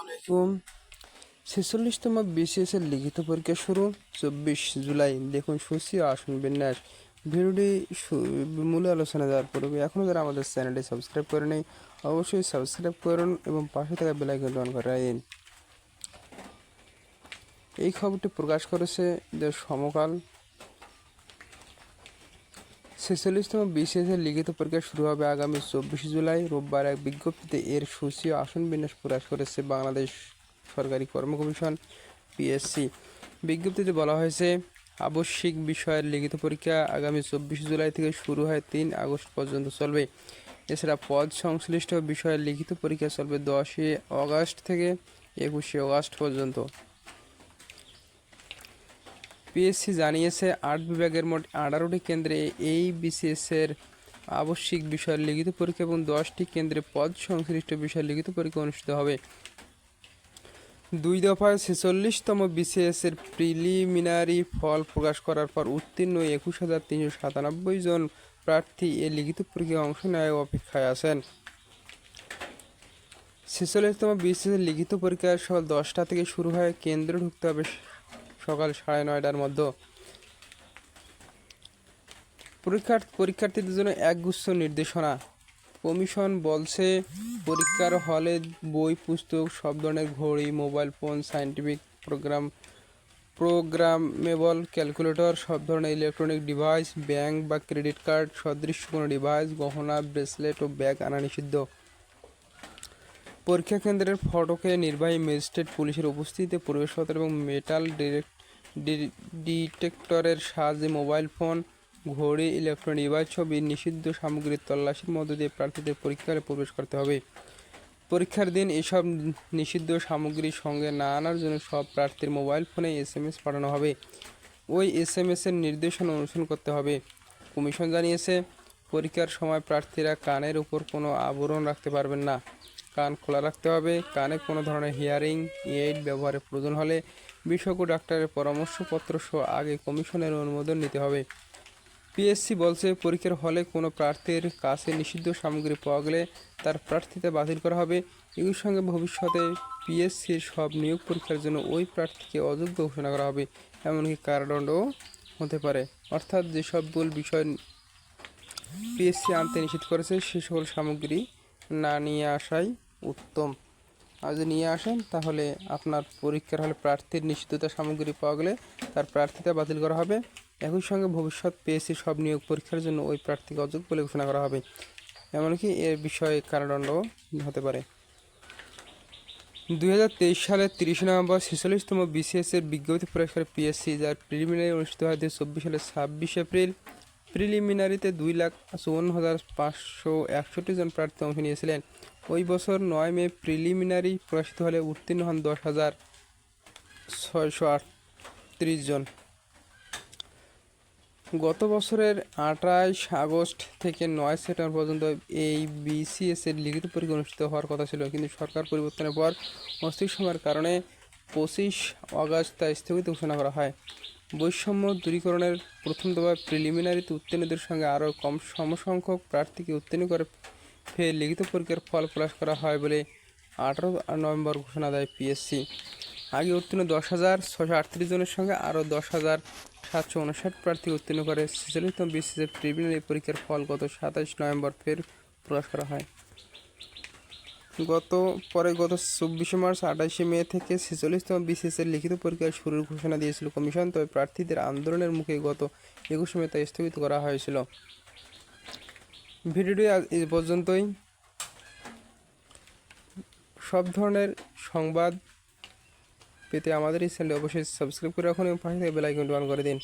আলাইকুম ছেচল্লিশতম বিসিএস এর লিখিত পরীক্ষা শুরু চব্বিশ জুলাই। দেখুন সূচি আসন বিন্যাস ভিডিওটি মূল আলোচনা দেওয়ার পূর্বে এখনও যারা আমাদের চ্যানেলটি সাবস্ক্রাইব করে নেই, অবশ্যই সাবস্ক্রাইব করুন এবং পাশে থাকা বেলাইকন অন করে দিন এই খবরটি প্রকাশ করেছে যে সমকাল ছেচল্লিশতম বিসিএস এর লিখিত পরীক্ষা শুরু হবে আগামী চব্বিশে জুলাই। রোববার এক বিজ্ঞপ্তিতে এর সূচি আসন বিন্যাস প্রকাশ করেছে বাংলাদেশ সরকারি কর্ম কমিশন, পিএসসি। বিজ্ঞপ্তিতে বলা হয়েছে, আবশ্যিক বিষয়ের লিখিত পরীক্ষা আগামী চব্বিশে জুলাই থেকে শুরু হয় তিন আগস্ট পর্যন্ত চলবে। এছাড়া পদ সংশ্লিষ্ট বিষয়ের লিখিত পরীক্ষা চলবে দশই অগাস্ট থেকে একুশে অগাস্ট পর্যন্ত। পিএসসি জানিয়েছে আট বিভাগের মোট আঠারোটি কেন্দ্রে এই বিসিএস এর আবশ্যিক বিষয়ের লিখিত পরীক্ষা এবং দশটি কেন্দ্রে পদ সংশ্লিষ্ট বিষয়ের লিখিত পরীক্ষা অনুষ্ঠিত হবে। দুই দফায় ছেচল্লিশতম বিসিএস এর প্রিলিমিনারি ফল প্রকাশ করার পর উত্তীর্ণ একুশ হাজার তিনশো সাতানব্বই জন প্রার্থী এ লিখিত পরীক্ষায় অংশ নেওয়ার অপেক্ষায় আছেন। ছেচল্লিশতম বিসিএস এর লিখিত পরীক্ষা সকাল দশটা থেকে শুরু হয় কেন্দ্রে ঢুকতে হবে সকাল সাড়ে নয়টার মধ্যে। পরীক্ষার পরীক্ষার্থীদের জন্য একগুচ্ছ নির্দেশনা। কমিশন বলছে, পরীক্ষার হলে বই, পুস্তক, সব ধরনের ঘড়ি, mobile phone scientific program, programmable, calculator, সব ধরনের ইলেকট্রনিক ডিভাইস, ব্যাংক বা ক্রেডিট কার্ড, সদৃশ কোনো ডিভাইস, গহনা, ব্রেসলেট ও ব্যাগ আনা নিষিদ্ধ। পরীক্ষা কেন্দ্রের ফটকে নির্বাহী ম্যাজিস্ট্রেট, পুলিশের উপস্থিতিতে প্রবেশপত্র এবং মেটাল ডিরেক্ট ডিটেক্টরের সাহায্যে মোবাইল ফোন ঘড়ি ইলেকট্রনিক ডিভাইস ছবি, নিষিদ্ধ সামগ্রীর তল্লাশির মধ্য দিয়ে প্রার্থীদের পরীক্ষায় প্রবেশ করতে হবে। পরীক্ষার দিন এসব নিষিদ্ধ সামগ্রী সঙ্গে না আনার জন্য সব প্রার্থীর মোবাইল ফোনে এস এম এস পাঠানো হবে। ওই এস এম এস এর নির্দেশনা অনুসরণ করতে হবে। কমিশন জানিয়েছে, পরীক্ষার সময় প্রার্থীরা কানের উপর কোনো আবরণ রাখতে পারবেন না। কান খোলা রাখতে হবে। কানে কোনো ধরনের হিয়ারিং এইড ব্যবহারের প্রয়োজন হলে বিশেষজ্ঞ ডাক্তারের পরামর্শপত্র সহ আগে কমিশনের অনুমোদন নিতে হবে। পিএসসি বলছে, পরীক্ষার হলে কোনো প্রার্থীর কাছে নিষিদ্ধ সামগ্রী পাওয়া গেলে তার প্রার্থিতা বাতিল করা হবে। এগুলোর সঙ্গে ভবিষ্যতে পিএসসির সব নিয়োগ পরীক্ষার জন্য ওই প্রার্থীকে অযোগ্য ঘোষণা করা হবে। এমনকি কারাদণ্ডও হতে পারে। অর্থাৎ যেসবগুলো বিষয় পিএসসি আনতে নিষেধ করেছে, সে সকল সামগ্রী না নিয়ে আসাই উত্তম। আর যদি নিয়ে আসেন, তাহলে আপনার পরীক্ষার হলে প্রার্থীর নিষিদ্ধতা সামগ্রী পাওয়া গেলে তার প্রার্থিতা বাতিল করা হবে। একই সঙ্গে ভবিষ্যৎ পিএসসি সব নিয়োগ পরীক্ষার জন্য ওই প্রার্থীকে অযোগ্য বলে ঘোষণা করা হবে। এমনকি এর বিষয়ে কারাদণ্ড হতে পারে। দুই হাজার তেইশ সালের তিরিশে নভেম্বর ছেচল্লিশতম বিসিএসের বিজ্ঞপ্তি পুরস্কার পিএসসি, যার প্রিলিমিনারি অনুষ্ঠিত হয় দুই চব্বিশ সালের ছাব্বিশ এপ্রিল। প্রিলিমিনারিতে দুই লাখ চুয়ান্ন হাজার পাঁচশো একষট্টি জন প্রার্থী অংশ নিয়েছিলেন। ওই বছর নয় মে প্রিলিমিনারি প্রকাশিত হলে উত্তীর্ণ হন দশ হাজার ছয়শো আটত্রিশ জন। গত বছরের আঠাশ আগস্ট থেকে নয় সেপ্টেম্বর পর্যন্ত এই বিসিএস এর লিখিত পরীক্ষা অনুষ্ঠিত হওয়ার কথা ছিল, কিন্তু সরকার পরিবর্তনের পর অস্থির সময়ের কারণে পঁচিশ অগাস্ট তা স্থগিত ঘোষণা করা হয়। বৈষম্য দূরীকরণের প্রথম দফা প্রিলিমিনারিতে উত্তীর্ণদের সঙ্গে আরও কম সমসংখ্যক প্রার্থীকে উত্তীর্ণ করে ফের লিখিত পরীক্ষার ফল প্রকাশ করা হয় বলে আঠারো নভেম্বর ঘোষণা দেয় পিএসসি আগে উত্তীর্ণ দশ হাজার ছশো আটত্রিশ জনের সঙ্গে আরও দশ হাজার সাতশো উনষাট প্রার্থী উত্তীর্ণ করে, ছেচল্লিশতম বিসিএসের প্রিলিমিনারি পরীক্ষার ফল গত সাতাশ নভেম্বর ফের প্রকাশ করা হয়। গত, পরে গত চব্বিশে মার্চ আঠাশে মে থেকে ছেচল্লিশতম বিসিএসের লিখিত পরীক্ষার শুরুর ঘোষণা দিয়েছিল কমিশন, তবে প্রার্থীদের আন্দোলনের মুখে গত একুশে মে তা স্থগিত করা হয়েছিল। ভিডিওটি আজ এই পর্যন্তই। সব ধরনের সংবাদ পেতে আমাদের এই চ্যানেলটি অবশ্যই সাবস্ক্রাইব করে রাখুন এবং পাশে থেকে বেল আইকনটি অন করে দিন।